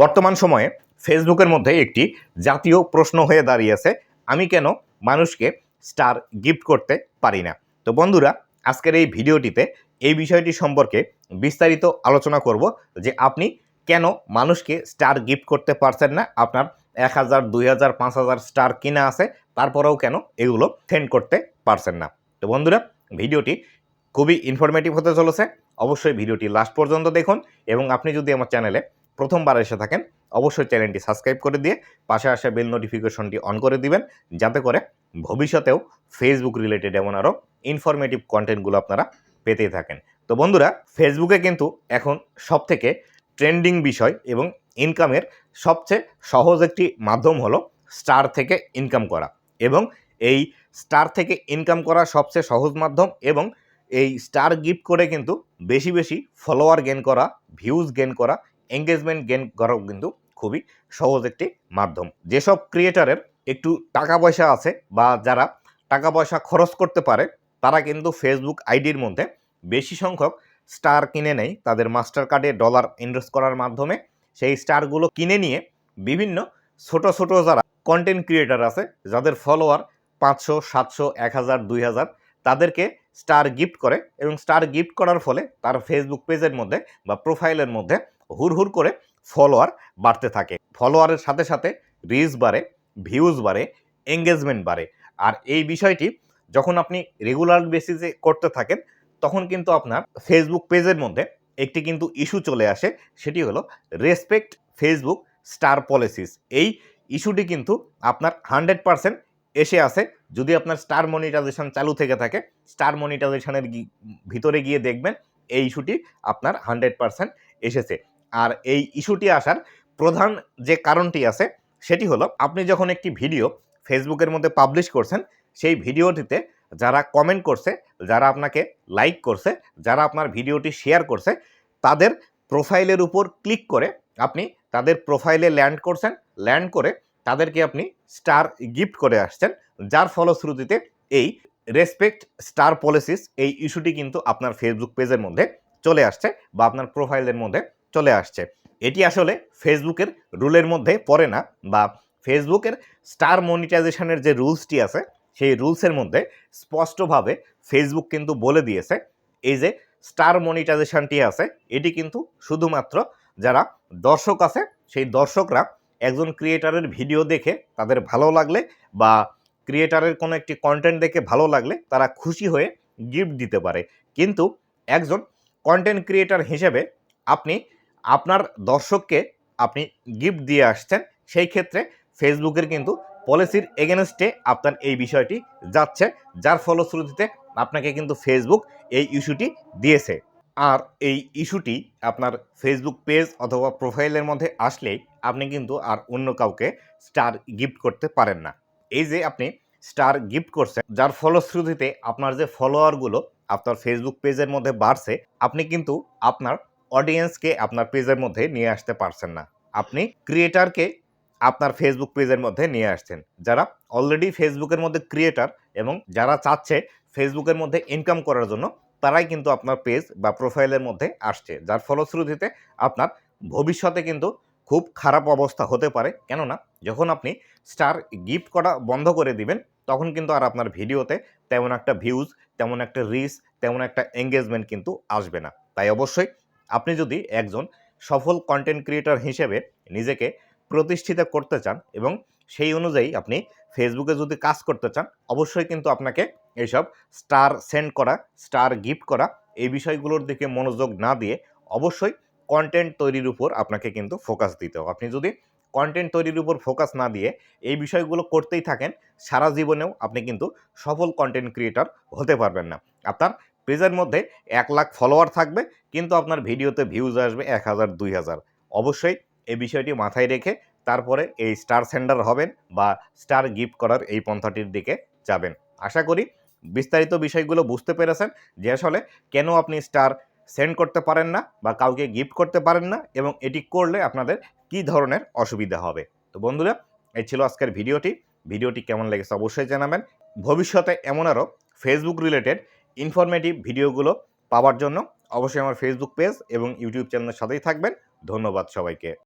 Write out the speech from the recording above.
বর্তমান সময়ে ফেসবুকের মধ্যে একটি জাতীয় প্রশ্ন হয়ে দাঁড়িয়েছে, আমি কেন মানুষকে স্টার গিফট করতে পারি না? তো বন্ধুরা, আজকের এই ভিডিওটিতে এই বিষয়টি সম্পর্কে বিস্তারিত আলোচনা করব যে আপনি কেন মানুষকে স্টার গিফট করতে পারছেন না? আপনার এক হাজার, দুই হাজার, পাঁচ হাজার স্টার কিনা আছে, তারপরেও কেন এগুলো সেন্ড করতে পারছেন না? তো বন্ধুরা, ভিডিওটি খুবই ইনফরমেটিভ হতে চলেছে। অবশ্যই ভিডিওটি লাস্ট পর্যন্ত দেখুন এবং আপনি যদি আমার চ্যানেলে প্রথমবার এসে থাকেন, অবশ্যই চ্যানেলটি সাবস্ক্রাইব করে দিয়ে পাশে আসা বেল নোটিফিকেশনটি অন করে দিবেন, যাতে করে ভবিষ্যতেও ফেসবুক রিলেটেড এমন আরও ইনফরমেটিভ কন্টেন্টগুলো আপনারা পেতে থাকেন। তো বন্ধুরা ফেসবুকে কিন্তু এখন সবথেকে ট্রেন্ডিং বিষয় এবং ইনকামের সবচেয়ে সহজ একটি মাধ্যম হলো স্টার থেকে ইনকাম করা এবং এই স্টার থেকে ইনকাম করা সবচেয়ে সহজ মাধ্যম এবং এই স্টার গিফট করে কিন্তু বেশি বেশি ফলোয়ার গেন করা ভিউজ গেন করা এঙ্গেজমেন্ট গেন করাও কিন্তু খুবই সহজ একটি মাধ্যম। যেসব ক্রিয়েটারের একটু টাকা পয়সা আছে বা যারা টাকা পয়সা খরচ করতে পারে, তারা কিন্তু ফেসবুক আইডির মধ্যে বেশি সংখ্যক স্টার কিনে নেয়। তাদের মাস্টার কার্ডে ডলার ইনভেস্ট করার মাধ্যমে সেই স্টারগুলো কিনে নিয়ে বিভিন্ন ছোট ছোট যারা কন্টেন্ট ক্রিয়েটার আছে, যাদের ফলোয়ার পাঁচশো, সাতশো, এক হাজার, দুই হাজার, তাদেরকে স্টার গিফট করে এবং স্টার গিফট করার ফলে তার ফেসবুক পেজের মধ্যে বা প্রোফাইলের মধ্যে হুর করে ফলোয়ার বাড়তে থাকে। ফলোয়ারের সাথে সাথে রিচ বাড়ে ভিউজ বাড়ে এঙ্গেজমেন্ট বাড়ে। আর এই বিষয়টি যখন আপনি রেগুলার বেসিসে করতে থাকেন, তখন কিন্তু আপনার ফেসবুক পেজের মধ্যে একটি কিন্তু ইস্যু চলে আসে, সেটি হলো রেসপেক্ট ফেসবুক স্টার পলিসিস এই ইস্যুটি কিন্তু আপনার হান্ড্রেড পারসেন্ট এসে আসে। যদি আপনার স্টার মনিটাইজেশন চালু থেকে থাকে স্টার মনিটাইজেশনের ভিতরে গিয়ে দেখবেন, এই ইস্যুটি আপনার হান্ড্রেড পারসেন্ট এসেছে। আর এই ইস্যুটি আসার প্রধান যে কারণটি আছে, সেটি হলো আপনি যখন একটি ভিডিও ফেসবুকের মধ্যে পাবলিশ করছেন, সেই ভিডিওটিতে যারা কমেন্ট করছে, যারা আপনাকে লাইক করছে, যারা আপনার ভিডিওটি শেয়ার করছে, তাদের প্রোফাইলের উপর ক্লিক করে আপনি তাদের প্রোফাইলে ল্যান্ড করছেন ল্যান্ড করে তাদেরকে আপনি স্টার গিফট করে আসছেন, যার ফলশ্রুতিতে এই রেসপেক্ট স্টার পলিসিস এই ইস্যুটি কিন্তু আপনার ফেসবুক পেজের মধ্যে চলে আসছে বা আপনার প্রোফাইলের মধ্যে চলে আসছে। এটি আসলে ফেসবুকের রুলের মধ্যে পড়ে না বা ফেসবুকের স্টার মনিটাইজেশনের যে রুলসটি আছে, সেই রুলসের মধ্যে স্পষ্টভাবে ফেসবুক কিন্তু বলে দিয়েছে, এই যে স্টার মনিটাইজেশনটি আছে, এটি কিন্তু শুধুমাত্র যারা দর্শক আছে, সেই দর্শকরা একজন ক্রিয়েটারের ভিডিও দেখে তাদের ভালো লাগলে বা ক্রিয়েটারের কোনো একটি কন্টেন্ট দেখে ভালো লাগলে তারা খুশি হয়ে গিফট দিতে পারে। কিন্তু একজন কন্টেন্ট ক্রিয়েটার হিসেবে আপনি আপনার দর্শককে আপনি গিফট দিয়ে আসছেন, সেই ক্ষেত্রে ফেসবুকের কিন্তু পলিসির এগেনস্টে আপনার এই বিষয়টি যাচ্ছে, যার ফলশ্রুতিতে আপনাকে কিন্তু ফেসবুক এই ইস্যুটি দিয়েছে। আর এই ইস্যুটি আপনার ফেসবুক পেজ অথবা প্রোফাইলের মধ্যে আসলেই আপনি কিন্তু আর অন্য কাউকে স্টার গিফট করতে পারেন না। এই যে আপনি স্টার গিফট করছেন, যার ফলশ্রুতিতে আপনার যে ফলোয়ারগুলো আপনার ফেসবুক পেজের মধ্যে বাড়ছে, আপনি কিন্তু আপনার অডিয়েন্সকে আপনার পেজের মধ্যে নিয়ে আসতে পারছেন না। আপনি ক্রিয়েটারকে আপনার ফেসবুক পেজের মধ্যে নিয়ে আসছেন। যারা অলরেডি ফেসবুকের মধ্যে ক্রিয়েটার এবং যারা চাচ্ছে ফেসবুকের মধ্যে ইনকাম করার জন্য, তারাই কিন্তু আপনার পেজ বা প্রোফাইলের মধ্যে আসছে। যার ফলশ্রুতিতে আপনার ভবিষ্যতে কিন্তু খুব খারাপ অবস্থা হতে পারে। কেননা, যখন আপনি স্টার গিফট করা বন্ধ করে দিবেন, তখন কিন্তু আর আপনার ভিডিওতে তেমন একটা ভিউজ তেমন একটা রিচ তেমন একটা এঙ্গেজমেন্ট কিন্তু আসবে না। তাই অবশ্যই আপনি যদি একজন সফল কন্টেন্ট ক্রিয়েটর হিসেবে নিজেকে প্রতিষ্ঠিত করতে চান এবং সেই অনুযায়ী আপনি ফেসবুকে যদি কাজ করতে চান, অবশ্যই কিন্তু আপনাকে এইসব স্টার সেন্ড করা স্টার গিফট করা এই বিষয়গুলোর দিকে মনোযোগ না দিয়ে অবশ্যই কন্টেন্ট তৈরির উপর আপনাকে কিন্তু ফোকাস দিতে হবে। আপনি যদি কন্টেন্ট তৈরির উপর ফোকাস না দিয়ে এই বিষয়গুলো করতেই থাকেন, সারা জীবনেও আপনি কিন্তু সফল কন্টেন্ট ক্রিয়েটর হতে পারবেন না। আপনার পেজের মধ্যে এক লাখ ফলোয়ার থাকবে, কিন্তু আপনার ভিডিওতে ভিউজ আসবে এক হাজার, দুই হাজার। অবশ্যই এই বিষয়টি মাথায় রেখে তারপরে এই স্টার সেন্ডার হবেন বা স্টার গিফট করার এই পন্থাটির দিকে যাবেন। আশা করি বিস্তারিত বিষয়গুলো বুঝতে পেরেছেন, যে আসলে কেন আপনি স্টার সেন্ড করতে পারেন না বা কাউকে গিফট করতে পারেন না এবং এটি করলে আপনাদের কি ধরনের অসুবিধা হবে। তো বন্ধুরা, এই ছিল আজকের ভিডিওটি। ভিডিওটি কেমন লেগেছে অবশ্যই জানাবেন। ভবিষ্যতে এমন আরও ফেসবুক রিলেটেড ইনফরমেটিভ ভিডিওগুলো পাওয়ার জন্য অবশ্যই আমার ফেসবুক পেজ এবং ইউটিউব চ্যানেলের সাথেই থাকবেন। ধন্যবাদ সবাইকে।